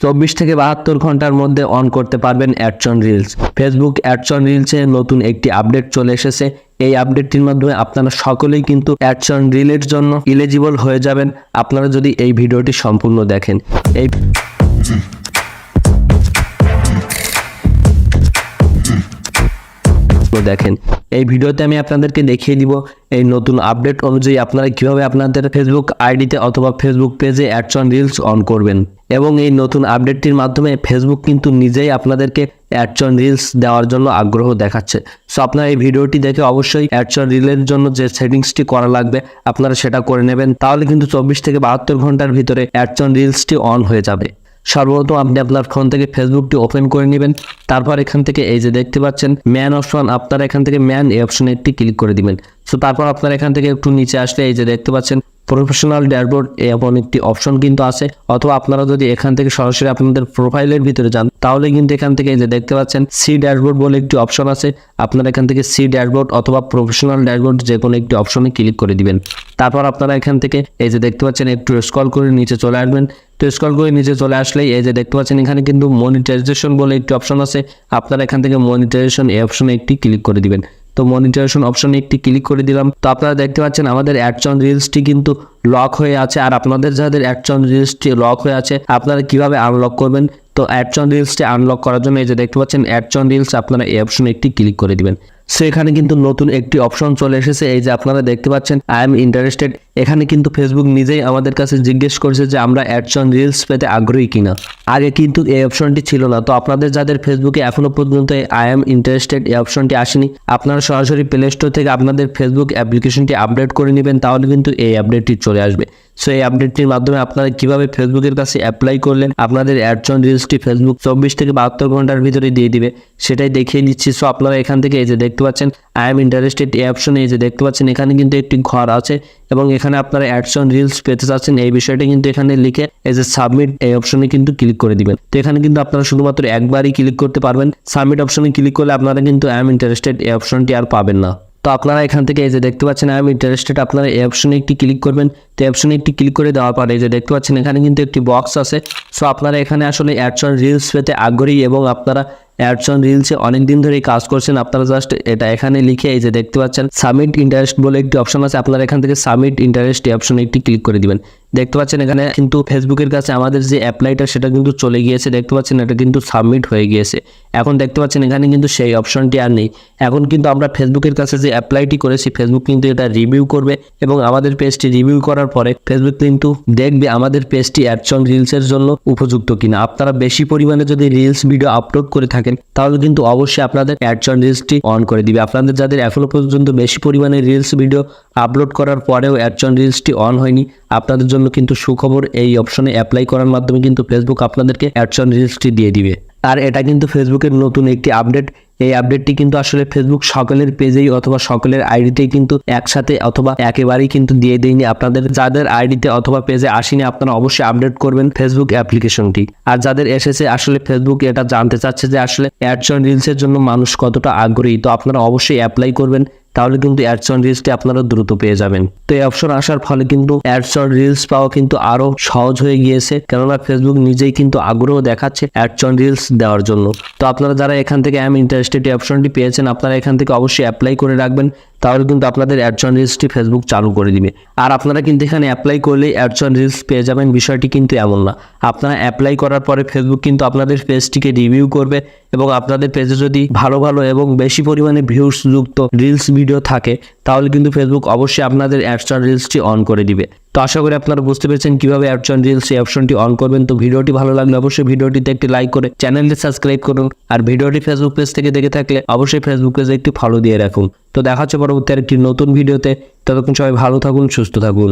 চব্বিশ থেকে বাহাত্তর ঘণ্টার মধ্যে অন করতে পারবেন অ্যাডসন রিলস ফেসবুক অ্যাডসন রিলসে নতুন একটি আপডেট চলে এসেছে। এই আপডেটটির মাধ্যমে আপনারা সকলেই কিন্তু অ্যাডসন রিলের জন্য ইলিজিবল হয়ে যাবেন। আপনারা যদি এই ভিডিওটি সম্পূর্ণ দেখেন। এই দেখেন, এই ভিডিওতে আমি আপনাদেরকে দেখিয়ে দিব এই নতুন আপডেট অনুযায়ী আপনারা কীভাবে আপনাদের ফেসবুক আইডিতে অথবা ফেসবুক পেজে অ্যাডস অন রিলস অন করবেন। এবং এই নতুন আপডেটটির মাধ্যমে ফেসবুক কিন্তু নিজেই আপনাদেরকে অ্যাডস অন রিলস দেওয়ার জন্য আগ্রহ দেখাচ্ছে। সো আপনারা এই ভিডিওটি দেখে অবশ্যই অ্যাডচন রিলের জন্য যে সেটিংসটি করা লাগবে, আপনারা সেটা করে নেবেন। তাহলে কিন্তু চব্বিশ থেকে বাহাত্তর ঘণ্টার ভিতরে অ্যাডস অন রিলসটি অন হয়ে যাবে। সর্বপ্রথম আপনি আপনার ফোন থেকে ফেসবুকটি ওপেন করে নেবেন। তারপর এখান থেকে এই যে দেখতে পাচ্ছেন ম্যান অপশন আপনারা এখান থেকে ম্যান এই অপশনে একটি ক্লিক করে দিবেন। সো তারপর আপনারা এখান থেকে একটু নিচে আসলে এই যে দেখতে পাচ্ছেন প্রফেশনাল ড্যাশবোর্ড এমন একটি অপশন কিন্তু আছে, অথবা আপনারা যদি এখান থেকে সরাসরি আপনাদের প্রোফাইলের ভিতরে যান, তাহলে কিন্তু এখান থেকে যে দেখতে পাচ্ছেন সি ড্যাশবোর্ড বলে একটি অপশন আছে। আপনারা এখান থেকে সি ড্যাশবোর্ড অথবা প্রফেশনাল ড্যাশবোর্ড যে কোনো একটি অপশনে ক্লিক করে দিবেন। তারপর আপনারা এখান থেকে এই যে দেখতে পাচ্ছেন, একটু স্ক্রল করে নিচে চলে আসবেন। তো স্ক্রল করে নিচে চলে আসলেই এই যে দেখতে পাচ্ছেন, এখানে কিন্তু মনিটাইজেশন বলে একটি অপশন আছে। আপনারা এখান থেকে মনিটাইজেশন এই অপশনে একটি ক্লিক করে দিবেন। তো মনিটাইজেশন অপশনে একটি ক্লিক করে দিলাম। তো আপনারা দেখতে পাচ্ছেন আমাদের অ্যাডসন রিলসটি কিন্তু লক হয়ে আছে আর আপনাদের যাদের অ্যাডসন রিলসটি লক হয়ে আছে, আপনারা কীভাবে আনলক করবেন? তো অ্যাডচন রিলসটি আনলক করার জন্য এই যে দেখতে পাচ্ছেন অ্যাডচন রিলস আপনারা এই অপশনে একটি ক্লিক করে দিবেন। সো এখানে কিন্তু নতুন একটি অপশন চলে এসেছে। এই যে আপনারা দেখতে পাচ্ছেন আই এম ইন্টারেস্টেড এখানে কিন্তু ফেসবুক নিজেই আমাদের কাছে জিজ্ঞেস করছে যে আমরা অ্যাডসন রিলস পেতে আগ্রহী কিনা। আগে কিন্তু এই অপশনটি ছিল না। তো আপনাদের যাদের ফেসবুকে এখনও পর্যন্ত আই এম ইন্টারেস্টেড এই অপশনটি আসেনি, আপনারা সরাসরি প্লে স্টোর থেকে আপনাদের ফেসবুক অ্যাপ্লিকেশনটি আপডেট করে নেবেন, তাহলে কিন্তু এই আপডেটটি চলে আসবে। সো এই আপডেটটির মাধ্যমে আপনারা কীভাবে ফেসবুকের কাছে অ্যাপ্লাই করলেন, আপনাদের অ্যাডসন রিলসটি ফেসবুক চব্বিশ থেকে বাহাত্তর ঘণ্টার ভিতরে দিয়ে দিবে, সেটাই দেখিয়ে দিচ্ছি। সো আপনারা এখান থেকে এই যে দেখতে পাচ্ছেন আই এম ইন্টারেস্টেড এই অপশনে এই যে দেখতে পাচ্ছেন, এখানে কিন্তু একটি ঘর আছে এবং এখানে আপনারা অ্যাডসন রিলস পেতে চাচ্ছেন, এই বিষয়টি কিন্তু এখানে লিখে এই যে সাবমিট এই অপশনে কিন্তু ক্লিক করে দিবেন। তো এখানে কিন্তু আপনারা শুধুমাত্র একবারই ক্লিক করতে পারবেন। সাবমিট অপশনে ক্লিক করলে আপনারা কিন্তু আই এম ইন্টারেস্টেড এই অপশনটি আর পাবেন না। তো আপনারা এখান থেকে এই যে দেখতে পাচ্ছেন আই এম ইন্টারেস্টেড আপনারা এই অপশনে একটি ক্লিক করবেন। তো অপশনে একটি ক্লিক করে দেওয়ার পরে এই যে দেখতে পাচ্ছেন, এখানে কিন্তু একটি বক্স আছে। সো আপনারা এখানে আসলে অ্যাডসন রিলস পেতে আগ্রহী এবং আপনারা অ্যাডসন রিলসে অনেক দিন ধরেই কাজ করছেন। আপনারা জাস্ট এটা এখানে লিখে এই যে দেখতে পাচ্ছেন, সাবমিট ইন্টারেস্ট বলে একটি অপশন আছে। আপনারা এখান থেকে সাবমিট ইন্টারেস্ট এই অপশনে একটি ক্লিক করে দিবেন। দেখতে পাচ্ছেন এখানে কিন্তু ফেসবুকের কাছে আমাদের যে অ্যাপ্লাইটা সেটা কিন্তু চলে গিয়েছে। দেখতে পাচ্ছেন এটা কিন্তু সাবমিট হয়ে গিয়েছে। এখন দেখতে পাচ্ছেন এখানে কিন্তু সেই অপশনটি আর নেই। এখন কিন্তু আমরা ফেসবুকের কাছে যে অ্যাপ্লাইটি করেছি, ফেসবুক কিন্তু এটা রিভিউ করবে এবং আমাদের পেজটি রিভিউ করার পরে ফেসবুক কিন্তু দেখবে আমাদের পেজটি অ্যাডসন রিলসের জন্য উপযুক্ত কিনা। আপনারা বেশি পরিমাণে যদি রিলস ভিডিও আপলোড করে থাকেন তাহলে কিন্তু অবশ্যই আপনাদের অ্যাডসন রিলসটি অন করে দিবে। আপনাদের যাদের এখনও পর্যন্ত বেশি পরিমাণে রিলস ভিডিও আপলোড করার পরেও অ্যাডসন রিলসটি অন হয়নি, আপনাদের জন্য কিন্তু সুখবর এই অপশনে অ্যাপ্লাই করার মাধ্যমে কিন্তু ফেসবুক আপনাদেরকে অ্যাডসন রিলসটি দিয়ে দিবে। আর এটা কিন্তু ফেসবুকের নতুন একটি আপডেট এই আপডেটটি কিন্তু আসলে ফেসবুক সকলের পেজেই অথবা সকলের আইডিতেই কিন্তু একসাথে অথবা একেবারেই কিন্তু দিয়ে দেয়নি। আপনাদের যাদের আইডিতে অথবা পেজে আসেনি, আপনারা অবশ্যই আপডেট করবেন ফেসবুক অ্যাপ্লিকেশনটি আর যাদের এসেছে, আসলে ফেসবুক এটা জানতে চাচ্ছে যে আসলে অ্যাডসন রিলসের জন্য মানুষ কতটা আগ্রহী। তো আপনারা অবশ্যই অ্যাপ্লাই করবেন। তাহলে কিন্তু অ্যাডসন রিলসটি আপনারা দ্রুত পেয়ে যাবেন। তো এই অপশন আসার ফলে কিন্তু অ্যাডসন রিলস পাওয়া কিন্তু আরও সহজ হয়ে গিয়েছে, কেননা ফেসবুক নিজেই কিন্তু আগ্রহ দেখাচ্ছে অ্যাডসন রিলস দেওয়ার জন্য। তো আপনারা যারা এখান থেকে অ্যাম ইন্টারেস্টেড এই অপশনটি পেয়েছেন, আপনারা এখান থেকে অবশ্যই অ্যাপ্লাই করে রাখবেন। তাহলে কিন্তু আপনাদের অ্যাডসন রিলসটি ফেসবুক চালু করে দিবে। আর আপনারা কিন্তু এখানে অ্যাপ্লাই করলে অ্যাডসন রিলস পেয়ে যাবেন, বিষয়টি কিন্তু এমন না। আপনারা অ্যাপ্লাই করার পরে ফেসবুক কিন্তু আপনাদের পেজটিকে রিভিউ করবে এবং আপনাদের পেজে যদি ভালো ভালো এবং বেশি পরিমাণে ভিউস যুক্ত রিলস ভিডিও থাকে, তাহলে কিন্তু ফেসবুক অবশ্যই আপনাদের অ্যাডসন রিলসটি অন করে দিবে। তো আশা করি আপনারা বুঝতে পেরেছেন কীভাবে অ্যাপশন রিলস এই অপশনটি অন করবেন। তো ভিডিওটি ভালো লাগলে অবশ্যই ভিডিওটিতে একটি লাইক করে চ্যানেলটি সাবস্ক্রাইব করুন। আর ভিডিওটি ফেসবুক পেজ থেকে দেখে থাকলে অবশ্যই ফেসবুক পেজে একটি ফলো দিয়ে রাখুন। তো দেখা হচ্ছে পরবর্তী একটি নতুন ভিডিওতে। ততক্ষণ সবাই ভালো থাকুন, সুস্থ থাকুন।